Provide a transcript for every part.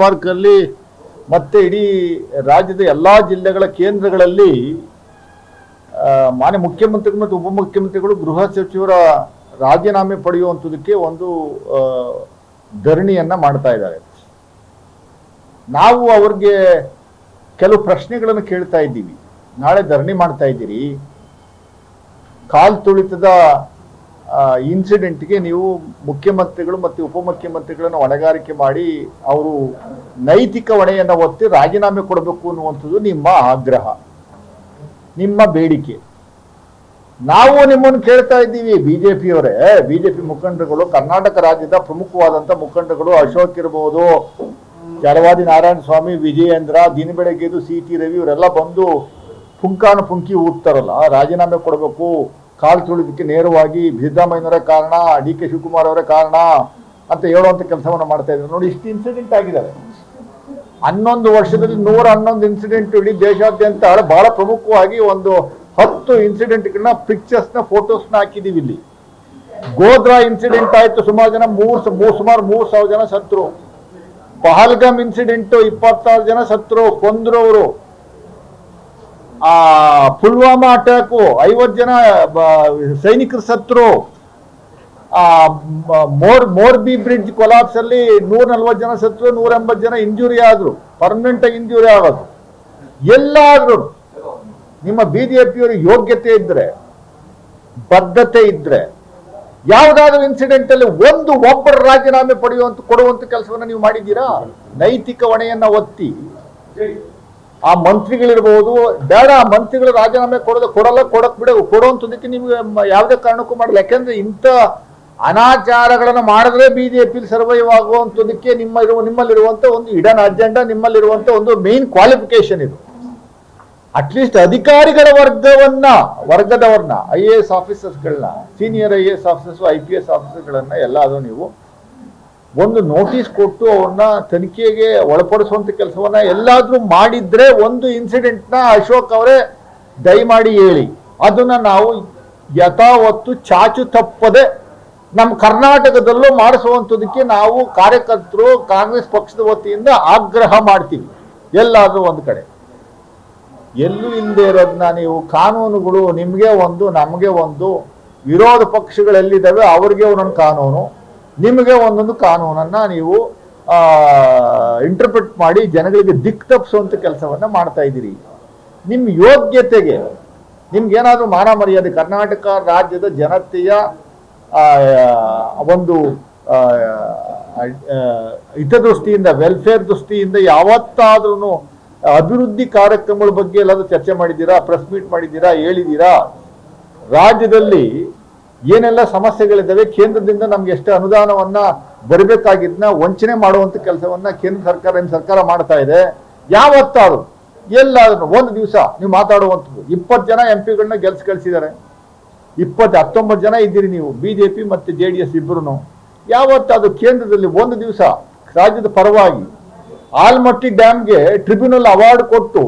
ಪಾರ್ಕಲ್ಲಿ ಮತ್ತೆ ಇಡೀ ರಾಜ್ಯದ ಎಲ್ಲ ಜಿಲ್ಲೆಗಳ ಕೇಂದ್ರಗಳಲ್ಲಿ ಮಾನ್ಯ ಮುಖ್ಯಮಂತ್ರಿಗಳು ಮತ್ತು ಉಪಮುಖ್ಯಮಂತ್ರಿಗಳು ಗೃಹ ಸಚಿವರ ರಾಜೀನಾಮೆ ಪಡೆಯುವಂಥದಕ್ಕೆ ಒಂದು ಧರಣಿಯನ್ನ ಮಾಡ್ತಾ ಇದ್ದಾರೆ. ನಾವು ಅವ್ರಿಗೆ ಕೆಲವು ಪ್ರಶ್ನೆಗಳನ್ನು ಕೇಳ್ತಾ ಇದ್ದೀವಿ. ನಾಳೆ ಧರಣಿ ಮಾಡ್ತಾ ಇದ್ದೀರಿ. ಕಾಲ್ ತುಳಿತದ ಇನ್ಸಿಡೆಂಟ್ಗೆ ನೀವು ಮುಖ್ಯಮಂತ್ರಿಗಳು ಮತ್ತು ಉಪಮುಖ್ಯಮಂತ್ರಿಗಳನ್ನು ಹೊಣೆಗಾರಿಕೆ ಮಾಡಿ ಅವರು ನೈತಿಕ ಹೊಣೆಯನ್ನು ಒತ್ತಿ ರಾಜೀನಾಮೆ ಕೊಡಬೇಕು ಅನ್ನುವಂಥದ್ದು ನಿಮ್ಮ ಆಗ್ರಹ, ನಿಮ್ಮ ಬೇಡಿಕೆ. ನಾವು ನಿಮ್ಮನ್ನು ಕೇಳ್ತಾ ಇದ್ದೀವಿ, ಬಿಜೆಪಿಯವರೇ. ಬಿಜೆಪಿ ಮುಖಂಡರುಗಳು, ಕರ್ನಾಟಕ ರಾಜ್ಯದ ಪ್ರಮುಖವಾದಂಥ ಮುಖಂಡರುಗಳು ಅಶೋಕ್ ಇರ್ಬೋದು ಜಲವಾದಿ ನಾರಾಯಣ ಸ್ವಾಮಿ, ವಿಜಯೇಂದ್ರ ದಿನ ಬೆಳಗ್ಗೆದು ಸಿ ಟಿ ರವಿ, ಇವರೆಲ್ಲ ಬಂದು ಪುಂಕಾನು ಪುಂಕಿ ಊದ್ತಾರಲ್ಲ, ರಾಜೀನಾಮೆ ಕೊಡಬೇಕು. ಕಾಲು ತುಳಿದಕ್ಕೆ ನೇರವಾಗಿ ಸಿದ್ದರಾಮಯ್ಯನವರೇ ಕಾರಣ, ಡಿ ಕೆ ಶಿವಕುಮಾರ್ ಅವರೇ ಕಾರಣ ಅಂತ ಹೇಳುವಂಥ ಕೆಲಸವನ್ನು ಮಾಡ್ತಾ ಇದ್ದಾರೆ. ನೋಡಿ, ಇಷ್ಟು ಇನ್ಸಿಡೆಂಟ್ ಆಗಿದ್ದಾರೆ. ಹನ್ನೊಂದು ವರ್ಷದಲ್ಲಿ ನೂರ ಹನ್ನೊಂದು ಇನ್ಸಿಡೆಂಟ್ ಇಡೀ ದೇಶಾದ್ಯಂತ ಬಹಳ ಪ್ರಮುಖವಾಗಿ ಒಂದು ಹತ್ತು ಇನ್ಸಿಡೆಂಟ್ಗಳನ್ನ ಪಿಕ್ಚರ್ಸ್ನ ಫೋಟೋಸ್ನ ಹಾಕಿದೀವಿ ಇಲ್ಲಿ. ಗೋದ್ರಾ ಇನ್ಸಿಡೆಂಟ್ ಆಯ್ತು, ಸುಮಾರು ಜನ ಮೂರ್ ಮೂರ್ ಸುಮಾರು ಮೂರ್ ಸಾವಿರ ಜನ ಸತ್ರು ಪಹಲ್ಗಮ್ ಇನ್ಸಿಡೆಂಟ್ ಇಪ್ಪತ್ತಾರು ಜನ ಸತ್ರು ಕೊಂದ್ರು ಅವರು. ಆ ಪುಲ್ವಾಮಾ ಅಟ್ಯಾಕು ಐವತ್ತು ಜನ ಸೈನಿಕರು ಸತ್ರು ಮೋರ್, ಮೋರ್ಬಿ ಬ್ರಿಡ್ಜ್ ಕೊಲಾಪ್ಸ್ ಅಲ್ಲಿ ನೂರ ನಲ್ವತ್ತು ಜನ ಸತ್ರು ನೂರ ಎಂಬತ್ತು ಜನ ಇಂಜುರಿ ಆದ್ರು ಪರ್ಮನೆಂಟ್ ಆಗಿ ಇಂಜುರಿ ಆಗೋದು. ಎಲ್ಲಾದ್ರೂ ನಿಮ್ಮ ಬಿಜೆಪಿಯವರು ಯೋಗ್ಯತೆ ಇದ್ರೆ, ಬದ್ಧತೆ ಇದ್ರೆ, ಯಾವುದಾದ್ರೂ ಇನ್ಸಿಡೆಂಟ್ ಅಲ್ಲಿ ಒಂದು ಒಬ್ಬರ ರಾಜೀನಾಮೆ ಪಡೆಯುವಂತ, ಕೊಡುವಂತ ಕೆಲಸವನ್ನ ನೀವು ಮಾಡಿದ್ದೀರಾ? ನೈತಿಕ ಹೊಣೆಯನ್ನ ಒತ್ತಿ. ಆ ಮಂತ್ರಿಗಳಿರ್ಬೋದು, ಬೇಡ ಆ ಮಂತ್ರಿಗಳು ರಾಜೀನಾಮೆ ಕೊಡೋದು ಕೊಡಲ್ಲ, ಕೊಡಕ್ ಬಿಡ ಕೊಡುವಂಥದ್ದಕ್ಕೆ ನಿಮ್ಗೆ ಯಾವುದೇ ಕಾರಣಕ್ಕೂ ಮಾಡಲ್ಲ. ಯಾಕೆಂದ್ರೆ ಇಂಥ ಅನಾಚಾರಗಳನ್ನು ಮಾಡಿದ್ರೆ ಬಿಜೆಪಿ ಸರ್ವೈವ್ ಆಗುವಂಥದ್ದಕ್ಕೆ ನಿಮ್ಮ ಇರುವ ನಿಮ್ಮಲ್ಲಿರುವಂತ ಒಂದು ಇಡನ್ ಅಜೆಂಡಾ ನಿಮ್ಮಲ್ಲಿರುವಂತ ಒಂದು ಮೇನ್ ಕ್ವಾಲಿಫಿಕೇಶನ್ ಇದು. ಅಟ್ಲೀಸ್ಟ್ ಅಧಿಕಾರಿಗಳ ವರ್ಗವನ್ನ, ವರ್ಗದವ್ರನ್ನ I A S ಆಫೀಸರ್ಸ್ಗಳನ್ನ senior I A S officers I P S ಆಫೀಸರ್ಗಳನ್ನ ಎಲ್ಲಾದ್ರೂ ನೀವು ಒಂದು ನೋಟಿಸ್ ಕೊಟ್ಟು ಅವ್ರನ್ನ ತನಿಖೆಗೆ ಒಳಪಡಿಸುವಂತ ಕೆಲಸವನ್ನ ಎಲ್ಲಾದರೂ ಮಾಡಿದ್ರೆ ಒಂದು ಇನ್ಸಿಡೆಂಟ್ನ ಅಶೋಕ್ ಅವರೇ ದಯಮಾಡಿ ಹೇಳಿ. ಅದನ್ನ ನಾವು ಯಥಾವತ್ತು ಚಾಚು ತಪ್ಪದೆ ನಮ್ಮ ಕರ್ನಾಟಕದಲ್ಲೂ ಮಾಡಿಸುವಂಥದಕ್ಕೆ ನಾವು ಕಾರ್ಯಕರ್ತರು ಕಾಂಗ್ರೆಸ್ ಪಕ್ಷದ ವತಿಯಿಂದ ಆಗ್ರಹ ಮಾಡ್ತೀವಿ. ಎಲ್ಲಾದರೂ ಒಂದು ಕಡೆ. ಎಲ್ಲೂ ಇಲ್ಲದೆ ಇರೋದನ್ನ ನೀವು ಕಾನೂನುಗಳು ನಿಮಗೆ ಒಂದು, ನಮಗೆ ಒಂದು, ವಿರೋಧ ಪಕ್ಷಗಳೆಲ್ಲಿದ್ದಾವೆ ಅವ್ರಿಗೆ ಒಂದೊಂದು ಕಾನೂನು. ನಿಮಗೆ ಒಂದೊಂದು ಕಾನೂನನ್ನ ನೀವು ಇಂಟರ್ಪ್ರಿಟ್ ಮಾಡಿ ಜನಗಳಿಗೆ ದಿಕ್ ತಪ್ಪಿಸುವಂಥ ಕೆಲಸವನ್ನ ಮಾಡ್ತಾ ಇದ್ದೀರಿ. ನಿಮ್ಮ ಯೋಗ್ಯತೆಗೆ ನಿಮ್ಗೇನಾದರೂ ಮಾನ ಮರ್ಯಾದೆ, ಕರ್ನಾಟಕ ರಾಜ್ಯದ ಜನತೆಯ ಒಂದು ಹಿತದೃಷ್ಟಿಯಿಂದ ವೆಲ್ಫೇರ್ ದೃಷ್ಟಿಯಿಂದ ಯಾವತ್ತಾದ್ರೂ ಅಭಿವೃದ್ಧಿ ಕಾರ್ಯಕ್ರಮಗಳ ಬಗ್ಗೆ ಎಲ್ಲಾದರೂ ಚರ್ಚೆ ಮಾಡಿದ್ದೀರಾ ಪ್ರೆಸ್ ಮೀಟ್ ಮಾಡಿದ್ದೀರಾ, ಹೇಳಿದ್ದೀರಾ? ರಾಜ್ಯದಲ್ಲಿ ಏನೆಲ್ಲ ಸಮಸ್ಯೆಗಳಿದ್ದಾವೆ, ಕೇಂದ್ರದಿಂದ ನಮ್ಗೆ ಎಷ್ಟು ಅನುದಾನವನ್ನ ಬರಬೇಕಾಗಿದ್ನ ವಂಚನೆ ಮಾಡುವಂತ ಕೆಲಸವನ್ನ ಕೇಂದ್ರ ಸರ್ಕಾರ ನಿಮ್ಮ ಸರ್ಕಾರ ಮಾಡ್ತಾ ಇದೆ, ಯಾವತ್ತಾದ್ರು ಎಲ್ಲಾದ್ರೂ ಒಂದು ದಿವಸ ನೀವು ಮಾತಾಡುವಂಥದ್ದು. ಇಪ್ಪತ್ತು ಜನ ಎಂ ಪಿಗಳನ್ನ ಗೆಲ್ಸ್ ಕಳಿಸಿದ್ದಾರೆ. ಇಪ್ಪತ್ತು ಹತ್ತೊಂಬತ್ತು ಜನ ಇದ್ದೀರಿ ನೀವು, ಬಿ ಜೆ ಪಿ ಮತ್ತು ಜೆ ಡಿ ಎಸ್ ಇಬ್ಬರು ಯಾವತ್ತಾದ್ರು ಕೇಂದ್ರದಲ್ಲಿ ಒಂದು ದಿವಸ ರಾಜ್ಯದ ಪರವಾಗಿ ಆಲ್ಮಟ್ಟಿ ಡ್ಯಾಮ್ಗೆ ಟ್ರಿಬ್ಯುನಲ್ ಅವಾರ್ಡ್ ಕೊಟ್ಟು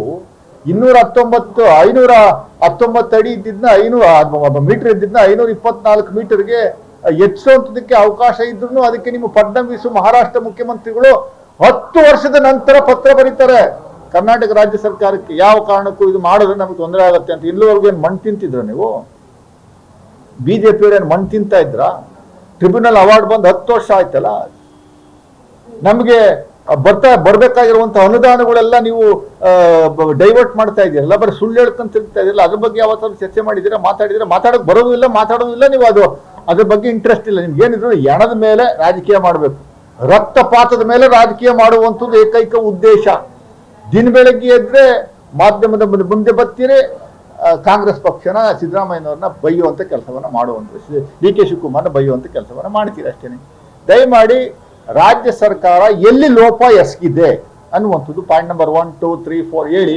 ಇನ್ನೂರ ಹತ್ತೊಂಬತ್ತು ಐನೂರ ಹತ್ತೊಂಬತ್ತು ಅಡಿ ಇದ್ದಿದ್ನ ಐನೂರ ಮೀಟರ್ ಇದ್ದಿದ್ನ ಐನೂರ ಇಪ್ಪತ್ನಾಲ್ಕು ಮೀಟರ್ಗೆ ಹೆಚ್ಚಿಸುವಂಥದಕ್ಕೆ ಅವಕಾಶ ಇದ್ರು ಅದಕ್ಕೆ ನಿಮ್ಮ ಫಡ್ನವೀಸ್ ಮಹಾರಾಷ್ಟ್ರ ಮುಖ್ಯಮಂತ್ರಿಗಳು ಹತ್ತು ವರ್ಷದ ನಂತರ ಪತ್ರ ಬರೀತಾರೆ. ಕರ್ನಾಟಕ ರಾಜ್ಯ ಸರ್ಕಾರಕ್ಕೆ ಯಾವ ಕಾರಣಕ್ಕೂ ಇದು ಮಾಡಿದ್ರೆ ನಮಗೆ ತೊಂದರೆ ಆಗುತ್ತೆ ಅಂತ. ಇಲ್ಲಿವರೆಗೂ ಏನು ಮಣ್ಣು ತಿಂತಿದ್ರ ನೀವು? ಬಿಜೆಪಿಯವ್ರು ಏನು ಮಣ್ಣು ತಿಂತಾ ಇದ್ರ? ಟ್ರಿಬ್ಯುನಲ್ ಅವಾರ್ಡ್ ಬಂದು ಹತ್ತು ವರ್ಷ ಆಯ್ತಲ್ಲ? ನಮಗೆ ಬರ್ತಾ ಬರ್ಬೇಕಾಗಿರುವಂತ ಅನುದಾನಗಳೆಲ್ಲ ನೀವು ಡೈವರ್ಟ್ ಮಾಡ್ತಾ ಇದೀರಲ್ಲ ಬರೀ ಸುಳ್ಳು ಹೇಳ್ಕೊಂತ ತಿರ್ತಾ ಇದ್ದೀರಲ್ಲ ಅದ್ರ ಬಗ್ಗೆ ಯಾವತ್ತಾದ್ರು ಚರ್ಚೆ ಮಾಡಿದ್ದೀರಾ ಮಾತಾಡಿದ್ರೆ ಮಾತಾಡಕ್ ಬರೋದಿಲ್ಲ ಇಲ್ಲ, ಮಾತಾಡೋದು ಇಲ್ಲ ನೀವು ಅದು. ಅದ್ರ ಬಗ್ಗೆ ಇಂಟ್ರೆಸ್ಟ್ ಇಲ್ಲ. ನಿಮ್ಗೆ ಏನಿದ್ರು ಎಣದ ಮೇಲೆ ರಾಜಕೀಯ ಮಾಡಬೇಕು. ರಕ್ತಪಾತದ ಮೇಲೆ ರಾಜಕೀಯ ಮಾಡುವಂಥದ್ದು ಏಕೈಕ ಉದ್ದೇಶ. ದಿನ ಬೆಳಗ್ಗೆ ಎದ್ರೆ ಮಾಧ್ಯಮದ ಮುಂದೆ ಬರ್ತೀರಿ ಕಾಂಗ್ರೆಸ್ ಪಕ್ಷನ ಸಿದ್ದರಾಮಯ್ಯನವ್ರನ್ನ ಬೈಯುವಂತ ಕೆಲಸವನ್ನ ಮಾಡುವಂತ ಡಿ ಕೆ ಶಿವಕುಮಾರ್ನ ಬೈಯುವಂತ ಕೆಲಸವನ್ನ ಮಾಡ್ತೀರಿ ಅಷ್ಟೇನೆ. ದಯಮಾಡಿ ರಾಜ್ಯ ಸರ್ಕಾರ ಎಲ್ಲಿ ಲೋಪ ಎಸಗಿದೆ ಅನ್ನುವಂಥದ್ದು point number one two three four ಹೇಳಿ.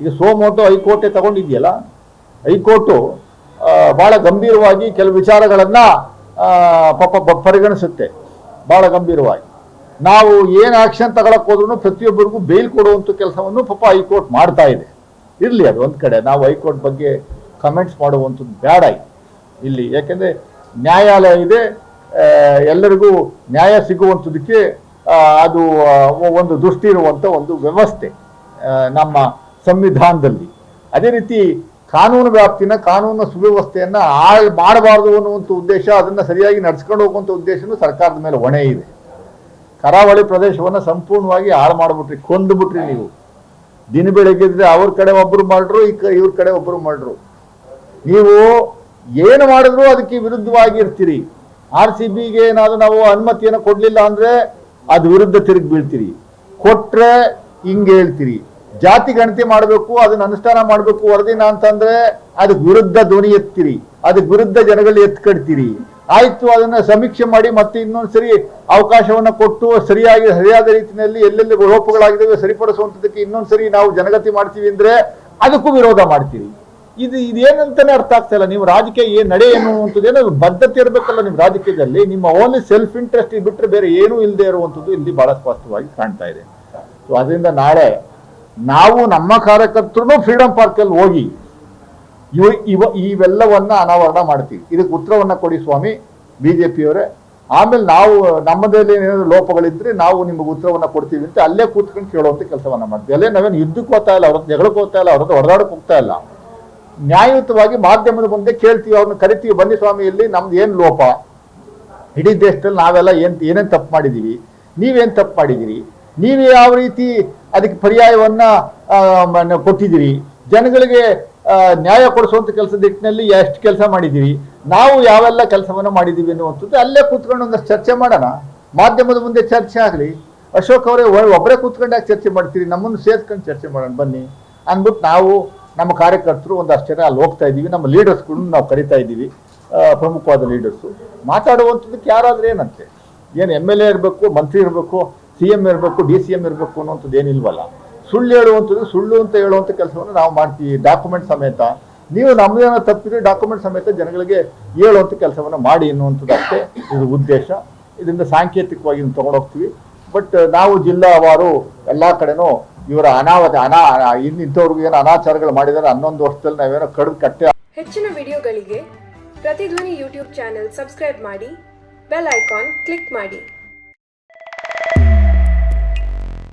ಈಗ ಸೋಮೋಟೋ ಹೈಕೋರ್ಟೇ ತಗೊಂಡಿದೆಯಲ್ಲ? ಹೈಕೋರ್ಟು ಭಾಳ ಗಂಭೀರವಾಗಿ ಕೆಲವು ವಿಚಾರಗಳನ್ನು ಪಾಪ ಪರಿಗಣಿಸುತ್ತೆ. ಬಹಳ ಗಂಭೀರವಾಗಿ. ನಾವು ಏನು ಆಕ್ಷನ್ ತಗೊಳಕ್ಕೆ ಹೋದ್ರು ಪ್ರತಿಯೊಬ್ಬರಿಗೂ ಬೇಲ್ ಕೊಡುವಂತ ಕೆಲಸವನ್ನು ಪಾಪ ಹೈಕೋರ್ಟ್ ಮಾಡ್ತಾ ಇದೆ. ಇರ್ಲಿ ಅದು ಒಂದು ಕಡೆ. ನಾವು ಹೈಕೋರ್ಟ್ ಬಗ್ಗೆ ಕಮೆಂಟ್ಸ್ ಮಾಡುವಂಥದ್ದು ಬೇಡ ಇಲ್ಲಿ. ಯಾಕೆಂದರೆ ನ್ಯಾಯಾಲಯ ಇದೆ ಎಲ್ಲರಿಗೂ ನ್ಯಾಯ ಸಿಗುವಂಥದ್ದಕ್ಕೆ ಅದು ಒಂದು ದೃಷ್ಟಿ ಇರುವಂಥ ಒಂದು ವ್ಯವಸ್ಥೆ ನಮ್ಮ ಸಂವಿಧಾನದಲ್ಲಿ. ಅದೇ ರೀತಿ ಕಾನೂನು ವ್ಯಾಪ್ತಿನ ಕಾನೂನು ಸುವ್ಯವಸ್ಥೆಯನ್ನು ಹಾಳು ಮಾಡಬಾರದು ಅನ್ನುವಂಥ ಉದ್ದೇಶ ಅದನ್ನ ಸರಿಯಾಗಿ ನಡ್ಸ್ಕೊಂಡು ಹೋಗುವಂಥ ಉದ್ದೇಶನೂ ಸರ್ಕಾರದ ಮೇಲೆ ಹೊಣೆ ಇದೆ. ಕರಾವಳಿ ಪ್ರದೇಶವನ್ನ ಸಂಪೂರ್ಣವಾಗಿ ಹಾಳು ಮಾಡಿಬಿಟ್ರಿ ಕೊಂದುಬಿಟ್ರಿ ನೀವು. ದಿನ ಬೆಳಗ್ಗೆದ್ರೆ ಅವ್ರ ಕಡೆ ಒಬ್ಬರು ಮಾಡ್ರು ಈ ಇವ್ರ ಕಡೆ ಒಬ್ಬರು ಮಾಡ್ರು ನೀವು ಏನು ಮಾಡಿದ್ರು ಅದಕ್ಕೆ ವಿರುದ್ಧವಾಗಿ ಇರ್ತೀರಿ ಆರ್ ಸಿ ಬಿಗೆ ಏನಾದ್ರು ನಾವು ಅನುಮತಿಯನ್ನು ಕೊಡ್ಲಿಲ್ಲ ಅಂದ್ರೆ ಅದ್ ವಿರುದ್ಧ ತಿರುಗಿ ಬೀಳ್ತೀರಿ. ಕೊಟ್ರೆ ಹಿಂಗೆ ಹೇಳ್ತೀರಿ. ಜಾತಿ ಗಣತಿ ಮಾಡಬೇಕು, ಅದನ್ನ ಅನುಷ್ಠಾನ ಮಾಡಬೇಕು ವರದಿನ ಅಂತಂದ್ರೆ ಅದ್ ವಿರುದ್ಧ ಧ್ವನಿ ಎತ್ತೀರಿ. ಅದ್ ವಿರುದ್ಧ ಜನಗಳು ಎತ್ಕಡ್ತೀರಿ. ಆಯ್ತು, ಅದನ್ನ ಸಮೀಕ್ಷೆ ಮಾಡಿ ಮತ್ತೆ ಇನ್ನೊಂದ್ಸರಿ ಅವಕಾಶವನ್ನ ಕೊಟ್ಟು ಸರಿಯಾಗಿ, ಸರಿಯಾದ ರೀತಿಯಲ್ಲಿ ಎಲ್ಲೆಲ್ಲಿ ಲೋಪಗಳಾಗಿದ್ದಾವೆ ಸರಿಪಡಿಸುವಂಥದ್ದಕ್ಕೆ ಇನ್ನೊಂದ್ಸರಿ ನಾವು ಜನಗತಿ ಮಾಡ್ತೀವಿ ಅಂದ್ರೆ ಅದಕ್ಕೂ ವಿರೋಧ ಮಾಡ್ತೀರಿ. ಇದು ಇದೇನಂತಾನೆ ಅರ್ಥ ಆಗ್ತಾ ಇಲ್ಲ. ನೀವು ರಾಜಕೀಯ ಏನ್ ನಡೆ ಅನ್ನುವಂಥದ್ದು ಏನೋ ಬದ್ಧತೆ ಇರಬೇಕಲ್ಲ ನಿಮ್ಮ ರಾಜಕೀಯದಲ್ಲಿ. ನಿಮ್ಮ ಓನ್ಲಿ ಸೆಲ್ಫ್ ಇಂಟ್ರೆಸ್ಟ್ ಬಿಟ್ಟರೆ ಬೇರೆ ಏನೂ ಇಲ್ಲದೆ ಇರುವಂಥದ್ದು ಇಲ್ಲಿ ಬಹಳ ಸ್ಪಷ್ಟವಾಗಿ ಕಾಣ್ತಾ ಇದೆ. ಸೊ ಅದರಿಂದ ನಾಳೆ ನಾವು ನಮ್ಮ ಕಾರ್ಯಕರ್ತರು ಫ್ರೀಡಂ ಪಾರ್ಕಲ್ಲಿ ಹೋಗಿ ಇವ ಇವ ಇವೆಲ್ಲವನ್ನ ಅನಾವರಣ ಮಾಡ್ತೀವಿ. ಇದಕ್ಕೆ ಉತ್ತರವನ್ನ ಕೊಡಿ ಸ್ವಾಮಿ, ಬಿಜೆಪಿಯವರೇ. ಆಮೇಲೆ ನಾವು ನಮ್ಮದೇ ಏನಾದ್ರು ಲೋಪಗಳಿದ್ರೆ ನಾವು ನಿಮಗೆ ಉತ್ತರವನ್ನ ಕೊಡ್ತೀವಿ ಅಂತ ಅಲ್ಲೇ ಕೂತ್ಕೊಂಡು ಕೇಳುವಂತ ಕೆಲಸವನ್ನ ಮಾಡ್ತೀವಿ. ಅಲ್ಲೇ ನಾವೇನು ಯುದ್ಧಕ್ಕೆ ಹೋಗ್ತಾ ಇಲ್ಲ, ಅವ್ರದ್ದು ಜಗಳಕ್ಕೆ ಹೋಗ್ತಾ ಇಲ್ಲ, ಅವ್ರದ್ದು ಹೊಡೆದಾಡಕ್ಕೆ ಹೋಗ್ತಾ ಇಲ್ಲ. ನ್ಯಾಯಯುತವಾಗಿ ಮಾಧ್ಯಮದ ಮುಂದೆ ಕೇಳ್ತೀವಿ, ಅವ್ರನ್ನ ಕರಿತೀವಿ, ಬನ್ನಿ ಸ್ವಾಮಿ, ಇಲ್ಲಿ ನಮ್ದು ಏನು ಲೋಪ? ಇಡೀ ದೇಶದಲ್ಲಿ ನಾವೆಲ್ಲ ಏನು, ಏನೇನು ತಪ್ಪು ಮಾಡಿದೀವಿ? ನೀವೇನು ತಪ್ಪು ಮಾಡಿದಿರಿ? ನೀವು ಯಾವ ರೀತಿ ಅದಕ್ಕೆ ಪರ್ಯಾಯವನ್ನ ಕೊಟ್ಟಿದ್ದೀರಿ? ಜನಗಳಿಗೆ ನ್ಯಾಯ ಕೊಡಿಸುವಂಥ ಕೆಲಸದ ನಿಟ್ಟಿನಲ್ಲಿ ಎಷ್ಟು ಕೆಲಸ ಮಾಡಿದ್ದೀರಿ? ನಾವು ಯಾವೆಲ್ಲ ಕೆಲಸವನ್ನು ಮಾಡಿದ್ದೀವಿ ಅನ್ನುವಂಥದ್ದು ಅಲ್ಲೇ ಕೂತ್ಕೊಂಡು ಒಂದಷ್ಟು ಚರ್ಚೆ ಮಾಡೋಣ. ಮಾಧ್ಯಮದ ಮುಂದೆ ಚರ್ಚೆ ಆಗಲಿ. ಅಶೋಕ್ ಅವರೇ ಒಬ್ಬರೇ ಕೂತ್ಕೊಂಡಾಗ ಚರ್ಚೆ ಮಾಡ್ತೀರಿ? ನಮ್ಮನ್ನು ಸೇರ್ಕೊಂಡು ಚರ್ಚೆ ಮಾಡೋಣ. ಬನ್ನಿ. ಅಂದ್ಬಿಟ್ಟು ನಾವು ನಮ್ಮ ಕಾರ್ಯಕರ್ತರು ಒಂದಷ್ಟು ಜನ ಅಲ್ಲಿ ಹೋಗ್ತಾ ಇದ್ದೀವಿ. ನಮ್ಮ ಲೀಡರ್ಸ್ಗಳನ್ನ ನಾವು ಕರಿತಾ ಇದ್ದೀವಿ. ಪ್ರಮುಖವಾದ ಲೀಡರ್ಸು ಮಾತಾಡುವಂಥದ್ದಕ್ಕೆ ಯಾರಾದರೂ ಏನಂತೆ? ಏನು ಎಂ ಎಲ್ ಎ ಇರಬೇಕು, ಮಂತ್ರಿ ಇರಬೇಕು ಸಿ ಎಂ ಇರಬೇಕು ಡಿ ಸಿ ಎಂ ಇರಬೇಕು ಅನ್ನೋಂಥದ್ದು ಏನಿಲ್ವಲ್ಲ. ಸುಳ್ಳು ಹೇಳುವಂಥದ್ದು ಸುಳ್ಳು ಅಂತ ಹೇಳುವಂಥ ಕೆಲಸವನ್ನು ನಾವು ಮಾಡ್ತೀವಿ. ಡಾಕ್ಯುಮೆಂಟ್ ಸಮೇತ. ನೀವು ನಮ್ಮದೇನೋ ತಪ್ಪಿದ್ರೆ ಡಾಕ್ಯುಮೆಂಟ್ ಸಮೇತ ಜನಗಳಿಗೆ ಹೇಳುವಂಥ ಕೆಲಸವನ್ನು ಮಾಡಿ ಎನ್ನುವಂಥದ್ದು ಅಷ್ಟೇ. ಇದು ಉದ್ದೇಶ. ಇದರಿಂದ ಸಾಂಕೇತಿಕವಾಗಿ ತಗೊಂಡೋಗ್ತೀವಿ. ಬಟ್ ನಾವು ಜಿಲ್ಲಾವಾರು ಎಲ್ಲ ಕಡೆನೂ ಇವರ ಅನಾವತ ಅನಾ ಇನ್ನು ಇಂಥವ್ರಿಗೂ ಏನು ಅನಾಚಾರಗಳು ಮಾಡಿದ್ದಾರೆ, ಹನ್ನೊಂದು ವರ್ಷದಲ್ಲಿ ನಾವೇನೋ ಕಡ್ದು ಕಟ್ಟೆ ಹೆಚ್ಚಿನ ವಿಡಿಯೋಗಳಿಗೆ ಪ್ರತಿಧ್ವನಿ ಯೂಟ್ಯೂಬ್ ಚಾನೆಲ್ ಸಬ್ಸ್ಕ್ರೈಬ್ ಮಾಡಿ, ಬೆಲ್ ಐಕಾನ್ ಕ್ಲಿಕ್ ಮಾಡಿ.